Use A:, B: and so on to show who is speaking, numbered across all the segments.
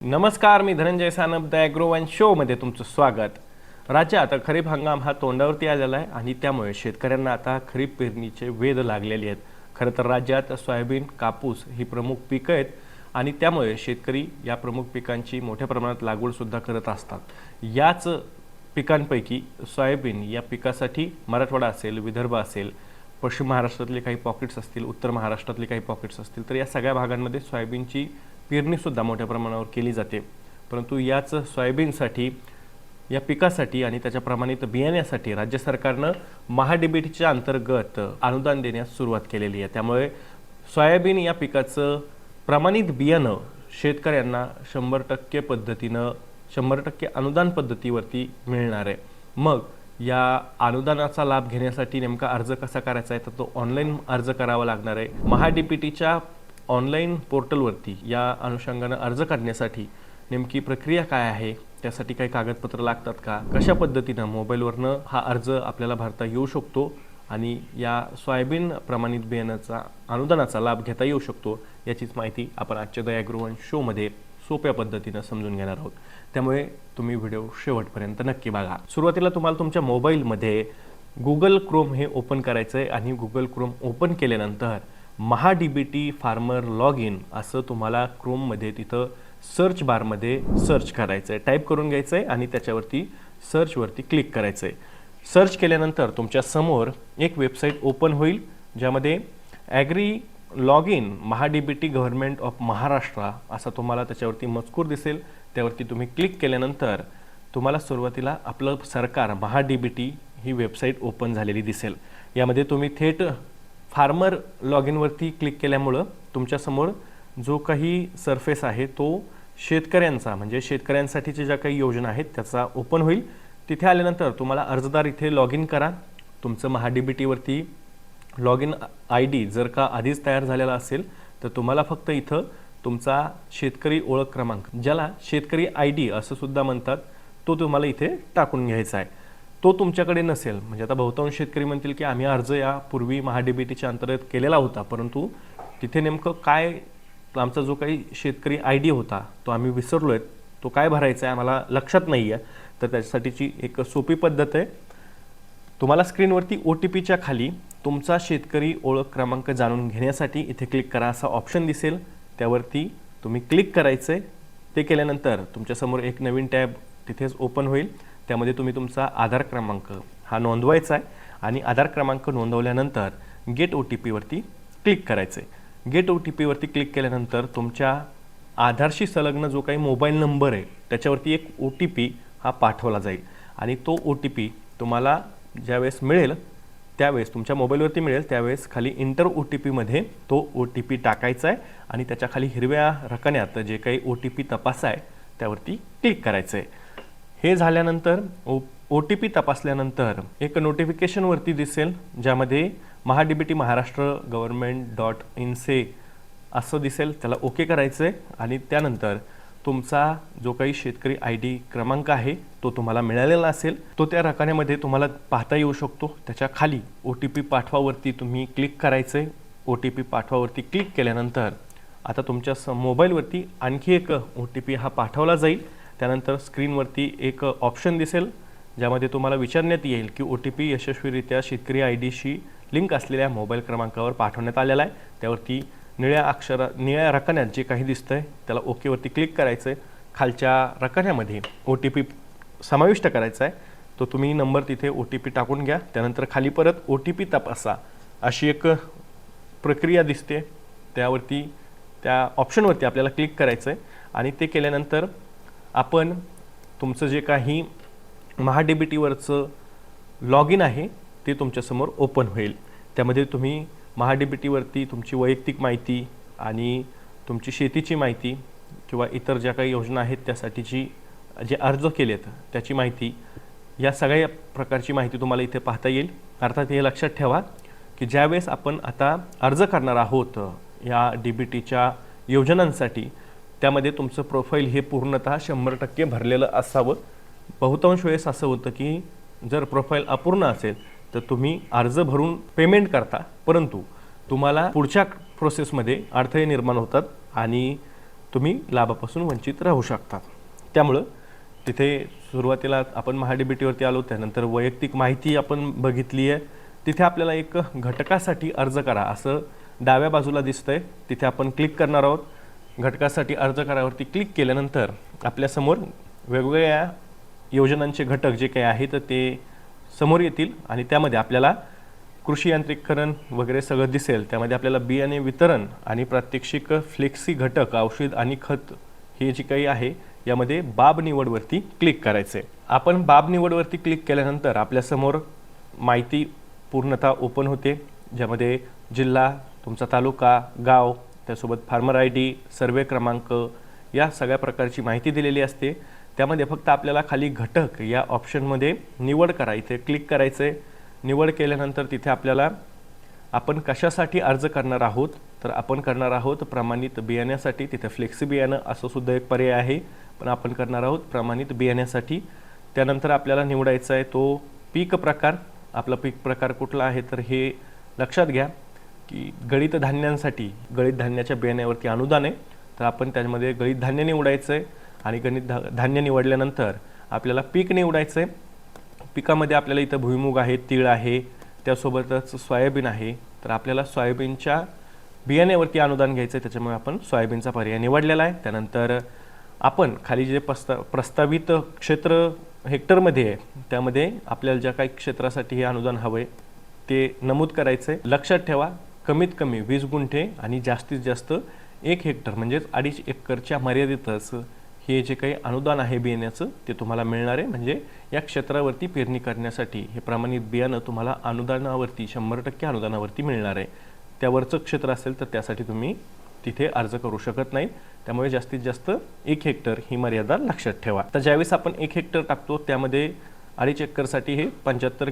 A: नमस्कार मी Dhananjay Sanap the agro one शोमध्ये तुमचं स्वागत. राज्यात खरीप हंगाम हा तोंडावरती आलेला आहे आणि त्यामुळे शेतकऱ्यांना आता खरीप पेरणीचे वेध लागलेले आहेत. खरं तर राज्यात सोयाबीन कापूस ही प्रमुख पिकं आहेत आणि त्यामुळे शेतकरी या प्रमुख पिकांची मोठ्या प्रमाणात लागवडसुद्धा करत असतात. याच पिकांपैकी सोयाबीन या पिकासाठी मराठवाडा असेल विदर्भ असेल पश्चिम महाराष्ट्रातले काही पॉकेट्स असतील उत्तर महाराष्ट्रातले काही पॉकेट्स असतील तर या सगळ्या भागांमध्ये सोयाबीनची पेरणीसुद्धा मोठ्या प्रमाणावर केली जाते. परंतु याच सोयाबीनसाठी या पिकासाठी आणि त्याच्या प्रमाणित बियाण्यासाठी राज्य सरकारनं महाडीबीटीच्या अंतर्गत अनुदान देण्यास सुरुवात केलेली आहे. त्यामुळे सोयाबीन या पिकाचं प्रमाणित बियाणं शेतकऱ्यांना शंभर टक्के पद्धतीनं शंभर टक्के अनुदान पद्धतीवरती मिळणार आहे. मग या अनुदानाचा लाभ घेण्यासाठी नेमका अर्ज कसा करायचा आहे? तर तो ऑनलाईन अर्ज करावा लागणार आहे. महाडीपीटीच्या ऑनलाईन पोर्टलवरती या अनुषंगानं अर्ज काढण्यासाठी नेमकी प्रक्रिया काय आहे? त्यासाठी काही कागदपत्र लागतात का? कशा पद्धतीनं मोबाईलवरनं हा अर्ज आपल्याला भरता येऊ शकतो? आणि या सोयाबीन प्रमाणित बियाण्याचा अनुदानाचा लाभ घेता येऊ शकतो? याचीच माहिती आपण आजच्या द शोमध्ये सोप्या पद्धतीनं समजून घेणार आहोत. त्यामुळे तुम्ही व्हिडिओ शेवटपर्यंत नक्की बघा. सुरुवातीला तुम्हाला तुमच्या मोबाईलमध्ये गुगल क्रोम हे ओपन करायचं आहे आणि गुगल क्रोम ओपन केल्यानंतर Maha D B T farmer log in असं तुम्हाला क्रोममध्ये तिथं सर्च बारमध्ये सर्च करायचं आहे टाईप करून घ्यायचं आहे आणि त्याच्यावरती सर्चवरती क्लिक करायचं आहे सर्च केल्यानंतर तुमच्यासमोर एक वेबसाईट ओपन होईल ज्यामध्ये agri log in Maha D B T government of Maharashtra असा तुम्हाला त्याच्यावरती मजकूर दिसेल. त्यावरती तुम्ही क्लिक केल्यानंतर तुम्हाला सुरुवातीला आपलं सरकार महा डी बी टी ही वेबसाईट ओपन झालेली दिसेल. यामध्ये तुम्ही थेट फार्मर लॉग इनवरती क्लिक केल्यामुळं तुमच्यासमोर जो काही सरफेस आहे तो शेतकऱ्यांचा म्हणजे शेतकऱ्यांसाठीच्या ज्या काही योजना आहेत त्याचा ओपन होईल. तिथे आल्यानंतर तुम्हाला अर्जदार इथे लॉग इन करा. तुमचं महाडीबीटीवरती बी टीवरती लॉग इन आय डी जर का आधीच तयार झालेला असेल तर तुम्हाला फक्त इथं तुमचा शेतकरी ओळख क्रमांक ज्याला शेतकरी आय डी असं सुद्धा म्हणतात तो तुम्हाला इथे टाकून घ्यायचा आहे. तो तुमच्याकडे नसेल. म्हणजे आता बहुतांश शेतकरी म्हणतील की आम्ही अर्ज यापूर्वी महाडीबीटीच्या अंतर्गत केलेला होता परंतु तिथे नेमकं काय आमचा जो काही शेतकरी आय डी होता तो आम्ही विसरलो आहे तो काय भरायचा आहे आम्हाला लक्षात नाही आहे तर त्याच्यासाठीची एक सोपी पद्धत आहे. तुम्हाला स्क्रीनवरती ओ टी पीच्या खाली तुमचा शेतकरी ओळख क्रमांक जाणून घेण्यासाठी इथे क्लिक करा असा ऑप्शन दिसेल. त्यावरती तुम्ही क्लिक करायचं आहे ते केल्यानंतर तुमच्यासमोर एक नवीन टॅब तिथेच ओपन होईल. त्यामध्ये तुम्ही तुमचा आधार क्रमांक हा नोंदवायचा आहे आणि आधार क्रमांक नोंदवल्यानंतर गेट ओ टी पीवरती क्लिक करायचं आहे गेट ओ टी पीवरती क्लिक केल्यानंतर तुमच्या आधारशी संलग्न जो काही मोबाईल नंबर आहे त्याच्यावरती एक ओ टी पी हा पाठवला जाईल. आणि तो ओ टी पी तुम्हाला ज्यावेळेस मिळेल त्यावेळेस तुमच्या मोबाईलवरती मिळेल त्यावेळेस खाली इंटर ओ टी पीमध्ये तो ओ टी पी टाकायचा आहे आणि त्याच्याखाली हिरव्या रकण्यात जे काही ओ टी पी तपासा आहे त्यावरती क्लिक करायचं आहे हे झाल्यानंतर ओ ओ टी पी तपासल्यानंतर एक नोटिफिकेशनवरती दिसेल ज्यामध्ये Maha D T Maharashtra government dot इनसे असं दिसेल त्याला ओके करायचं आहे आणि त्यानंतर तुमचा जो काही शेतकरी आय डी क्रमांक आहे तो तुम्हाला मिळालेला असेल तो त्या रकान्यामध्ये तुम्हाला पाहता येऊ शकतो. त्याच्याखाली ओ टी पी पाठवावरती तुम्ही क्लिक करायचं आहे ओ टी पी पाठवावरती क्लिक केल्यानंतर आता तुमच्या स मोबाईलवरती आणखी एक ओ टी पी हा पाठवला जाईल. त्यानंतर स्क्रीनवरती एक ऑप्शन दिसेल ज्यामध्ये तुम्हाला विचारण्यात येईल की ओ टी पी यशस्वीरित्या शेतकरी आय डीशी लिंक असलेल्या मोबाईल क्रमांकावर पाठवण्यात आलेला आहे. त्यावरती निळ्या अक्षरा निळ्या रकान्यात जे काही दिसतं आहे त्याला ओकेवरती क्लिक करायचं आहे खालच्या रकान्यामध्ये ओ टी पी समाविष्ट करायचा आहे. तो तुम्ही नंबर तिथे ओ टी पी टाकून घ्या. त्यानंतर खाली परत ओ टी पी तपासा. अशी एक प्रक्रिया दिसते. त्यावरती त्या ऑप्शनवरती आपल्याला क्लिक करायचं आहे आणि ते केल्यानंतर आपण तुमचं जे काही महाडीबीटीवरचं बी टीवरचं लॉग इन आहे ते तुमच्यासमोर ओपन होईल. त्यामध्ये तुम्ही महाडीबीटीवरती बी टीवरती तुमची वैयक्तिक माहिती आणि तुमची शेतीची माहिती किंवा इतर ज्या काही योजना आहेत त्यासाठीची जे अर्ज केलेत त्याची माहिती या सगळ्या प्रकारची माहिती तुम्हाला इथे पाहता येईल. अर्थात हे लक्षात ठेवा की ज्यावेळेस आपण आता अर्ज करणार आहोत या डी बी टीच्या योजनांसाठी त्यामध्ये तुमचं प्रोफाईल हे पूर्णतः शंभर टक्के भरलेलं असावं. बहुतांश वेळेस असं होतं की जर प्रोफाईल अपूर्ण असेल तर तुम्ही अर्ज भरून पेमेंट करता. परंतु तुम्हाला पुढच्या प्रोसेसमध्ये अडथळे निर्माण होतात आणि तुम्ही लाभापासून वंचित राहू शकतात. त्यामुळं तिथे सुरुवातीला आपण महाडीबीटीवरती आलो त्यानंतर वैयक्तिक माहिती आपण बघितली आहे. तिथे आपल्याला एक घटकासाठी अर्ज करा असं डाव्या बाजूला दिसतंय. तिथे आपण क्लिक करणार आहोत. घटकासाठी अर्ज करावरती क्लिक केल्यानंतर आपल्यासमोर वेगवेगळ्या योजनांचे घटक जे काही आहेत ते समोर येतील आणि त्यामध्ये आपल्याला कृषी यांत्रिकरण वगैरे सगळं दिसेल. त्यामध्ये आपल्याला बियाणे वितरण आणि प्रात्यक्षिक फ्लेक्सी घटक औषध आणि खत हे जे काही आहे यामध्ये बाब निवडवरती क्लिक करायचे आपण बाब निवडवरती क्लिक केल्यानंतर आपल्यासमोर माहिती पूर्णतः ओपन होते ज्यामध्ये जिल्हा तुमचा तालुका गाव त्यासोबत फार्मर आय डी सर्वे क्रमांक या सगळ्या प्रकारची माहिती दिलेली असते. त्यामध्ये फक्त आपल्याला खाली घटक या ऑप्शनमध्ये निवड करायचे क्लिक करायचं आहे निवड केल्यानंतर तिथे आपल्याला आपण कशासाठी अर्ज करणार आहोत? तर आपण करणार आहोत प्रमाणित बियाण्यासाठी. तिथे फ्लेक्सी बियाणं असं सुद्धा एक पर्याय आहे. पण आपण करणार आहोत प्रमाणित बियाण्यासाठी. त्यानंतर आपल्याला निवडायचा आहे तो पीक प्रकार. आपला पीक प्रकार कुठला आहे? तर हे लक्षात घ्या. की गळीत धान्यांसाठी गळीत धान्याच्या बियाण्यावरती अनुदान आहे तर आपण त्यामध्ये गळीत धान्य निवडायचं आहे आणि गणित धा धान्य निवडल्यानंतर आपल्याला पीक निवडायचं आहे पिकामध्ये आपल्याला इथं भुईमुग आहे तीळ आहे त्यासोबतच सोयाबीन आहे तर आपल्याला सोयाबीनच्या बियाण्यावरती अनुदान घ्यायचं आहे त्याच्यामुळे आपण सोयाबीनचा पर्याय निवडलेला आहे. त्यानंतर आपण खाली जे प्रस्ता प्रस्तावित क्षेत्र हेक्टरमध्ये आहे त्यामध्ये आपल्याला ज्या काही क्षेत्रासाठी हे अनुदान हवं आहे ते नमूद करायचं आहे लक्षात ठेवा कमीत कमी वीस गुंठे आणि जास्तीत जास्त एक हेक्टर म्हणजेच अडीच एकरच्या मर्यादेतच हे जे काही अनुदान आहे बियाण्याचं ते तुम्हाला मिळणार आहे. म्हणजे या क्षेत्रावरती पेरणी करण्यासाठी हे प्रमाणित बियाणं तुम्हाला अनुदानावरती शंभर टक्के अनुदानावरती मिळणार आहे. त्यावरचं क्षेत्र असेल तर त्यासाठी तुम्ही तिथे अर्ज करू शकत नाही त्यामुळे जास्तीत जास्त एक हेक्टर ही मर्यादा लक्षात ठेवा. तर ज्यावेळेस आपण एक हेक्टर टाकतो त्यामध्ये अडीच एकरसाठी हे पंच्याहत्तर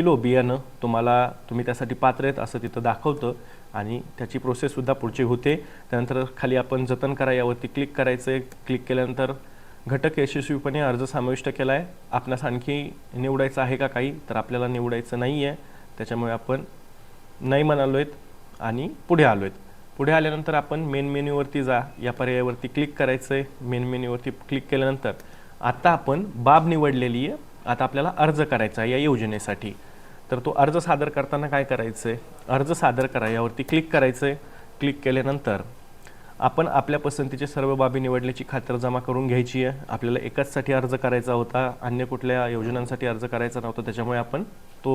A: किलो बियाणं तुम्हाला तुम्ही त्यासाठी पात्र आहेत असं तिथं दाखवतं आणि त्याची प्रोसेससुद्धा पुढची होते. त्यानंतर खाली आपण जतन करा यावरती क्लिक करायचं. आहे क्लिक केल्यानंतर घटक यशस्वीपणे अर्ज समाविष्ट केला आहे आपणास आणखी निवडायचं आहे का काही? तर आपल्याला निवडायचं नाही आहे त्याच्यामुळे आपण नाही म्हणालो आहेत आणि पुढे आलो आहेत पुढे आल्यानंतर आपण मेन मेन्यूवरती जा. या पर्यायावरती क्लिक करायचं आहे मेन मेन्यूवरती क्लिक केल्यानंतर आता आपण बाब निवडलेली आहे. आता आपल्याला अर्ज करायचा आहे या योजनेसाठी. तर तो अर्ज सादर करताना काय करायचं आहे अर्ज सादर करा यावरती क्लिक करायचं आहे क्लिक केल्यानंतर आपण आपल्या पसंतीचे सर्व बाबी निवडल्याची खातरजमा करून घ्यायची आहे. आपल्याला एकाचसाठी अर्ज करायचा होता अन्य कुठल्या योजनांसाठी अर्ज करायचा नव्हता त्याच्यामुळे आपण तो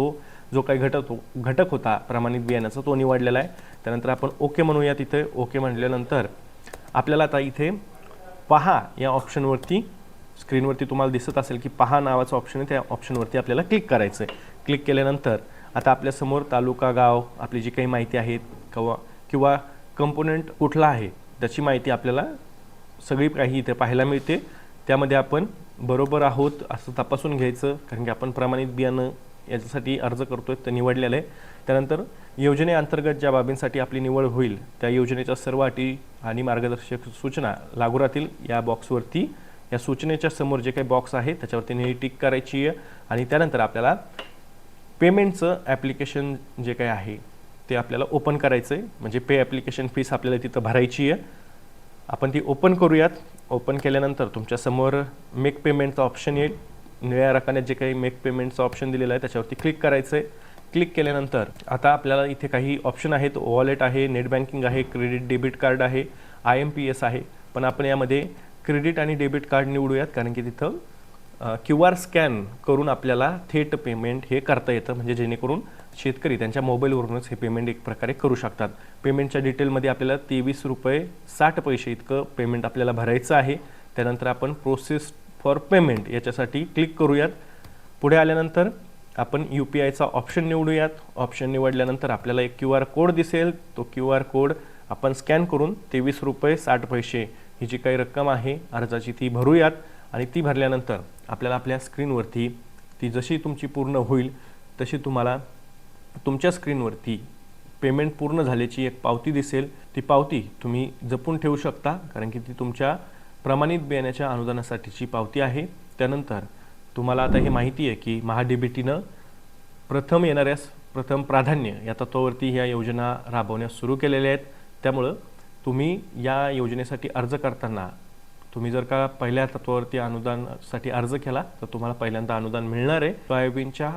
A: जो काही घटक हो घटक होता प्रमाणित बियाण्याचा तो निवडलेला आहे. त्यानंतर आपण ओके म्हणूया तिथे. ओके म्हटल्यानंतर आपल्याला आता इथे पहा या ऑप्शनवरती स्क्रीनवरती तुम्हाला दिसत असेल की पहा नावाचं ऑप्शन आहे. त्या ऑप्शनवरती आपल्याला क्लिक करायचं आहे क्लिक केल्यानंतर आता आपल्यासमोर तालुका गाव आपली जी काही माहिती आहे किंवा किंवा कंपोनंट कुठला आहे त्याची माहिती आपल्याला सगळी काही इथे पाहायला मिळते. त्यामध्ये आपण बरोबर आहोत असं तपासून घ्यायचं कारण की आपण प्रमाणित बियाणं याच्यासाठी अर्ज करतो आहे तर निवडलेलं आहे. त्यानंतर योजनेअंतर्गत ज्या बाबींसाठी आपली निवड होईल त्या योजनेच्या सर्व अटी आणि मार्गदर्शक सूचना लागू राहतील या बॉक्सवरती या सूचनेच्या समोर जे काही बॉक्स आहे त्याच्यावरती नेहमी टिक करायची आहे आणि त्यानंतर आपल्याला पेमेंटचं ॲप्लिकेशन जे काय आहे ते आपल्याला ओपन करायचं आहे म्हणजे पे ॲप्लिकेशन फीस आपल्याला तिथं भरायची आहे आपण ती ओपन करूयात. ओपन केल्यानंतर तुमच्यासमोर मेक पेमेंटचं ऑप्शन येईल. निळ्या रकान्यात जे काही मेक पेमेंटचं ऑप्शन दिलेलं आहे त्याच्यावरती क्लिक करायचं आहे क्लिक केल्यानंतर आता आपल्याला इथे काही ऑप्शन आहेत. वॉलेट आहे नेट बँकिंग आहे क्रेडिट डेबिट कार्ड आहे आय एम पी एस आहे. पण आपण यामध्ये क्रेडिट आणि डेबिट कार्ड निवडूयात कारण की तिथं क्यू आर स्कॅन करून आपल्याला थेट पेमेंट हे करता येतं म्हणजे जेणेकरून शेतकरी त्यांच्या मोबाईलवरूनच हे पेमेंट एक प्रकारे करू शकतात. पेमेंटच्या डिटेलमध्ये आपल्याला तेवीस रुपये साठ पैसे इतकं पेमेंट आपल्याला भरायचं आहे. त्यानंतर आपण प्रोसेस फॉर पेमेंट याच्यासाठी क्लिक करूयात. पुढे आल्यानंतर आपण यू पी आयचा ऑप्शन निवडूयात. ऑप्शन निवडल्यानंतर आपल्याला एक क्यू आर कोड दिसेल. तो क्यू आर कोड आपण स्कॅन करून तेवीस रुपये साठ पैसे ही जी काही रक्कम आहे अर्जाची ती भरूयात आणि ती भरल्यानंतर आपल्याला आपल्या स्क्रीनवरती ती जशी तुमची पूर्ण होईल तशी तुम्हाला तुमच्या स्क्रीनवरती पेमेंट पूर्ण झाल्याची एक पावती दिसेल. ती पावती तुम्ही जपून ठेवू शकता कारण की ती तुमच्या प्रमाणित बियाण्याच्या अनुदानासाठीची पावती आहे. त्यानंतर तुम्हाला आता हे माहिती आहे की महाडीबीटीनं प्रथम येणाऱ्यास प्रथम प्राधान्य या तत्वावरती ह्या योजना राबवण्यास सुरू केलेल्या आहेत. त्यामुळं तुम्ही या योजनेसाठी अर्ज करताना तुम्ही जर का पहिल्या तत्वावरती अनुदानासाठी अर्ज केला तर तुम्हाला पहिल्यांदा अनुदान मिळणार आहे. सोयाबीनच्या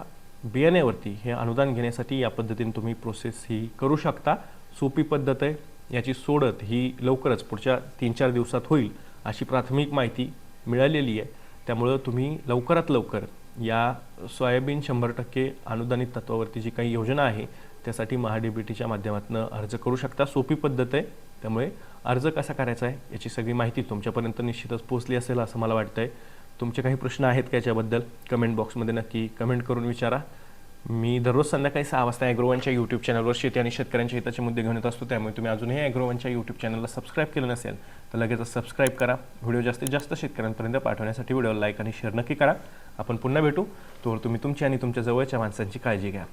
A: बियाण्यावरती हे अनुदान घेण्यासाठी या पद्धतीने तुम्ही प्रोसेस ही करू शकता. सोपी पद्धत आहे. याची सोडत ही लवकरच पुढच्या तीन चार दिवसात होईल अशी प्राथमिक माहिती मिळालेली आहे. त्यामुळं तुम्ही लवकरात लवकर या सोयाबीन शंभर टक्के अनुदानित तत्वावरती जी काही योजना आहे त्यासाठी महाडीबीटीच्या माध्यमातून अर्ज करू शकता. सोपी पद्धत आहे. त्यामुळे अर्ज कसा करायचा आहे याची सगळी माहिती तुमच्यापर्यंत निश्चितच पोचली असेल असं मला वाटतं आहे तुमचे काही प्रश्न आहेत का याच्याबद्दल? कमेंट बॉक्समध्ये नक्की कमेंट करून विचारा. मी दररोज संध्याकाळी सहा वाजता ॲग्रोवनच्या यूट्यूब चॅनलवर शेती आणि शेतकऱ्यांच्या हिताचे मुद्दे घेऊन येत असतो. त्यामुळे तुम्ही अजूनही ॲग्रोवनच्या यूट्यूब चॅनलला सबस्क्राईब केलं नसेल तर लगेच सबस्क्राईब करा. व्हिडिओ जास्तीत जास्त शेतकऱ्यांपर्यंत पाठवण्यासाठी व्हिडिओला लाईक आणि शेअर नक्की करा. आपण पुन्हा भेटू. तोवर तुम्ही तुमची आणि तुमच्या जवळच्या माणसांची काळजी घ्या.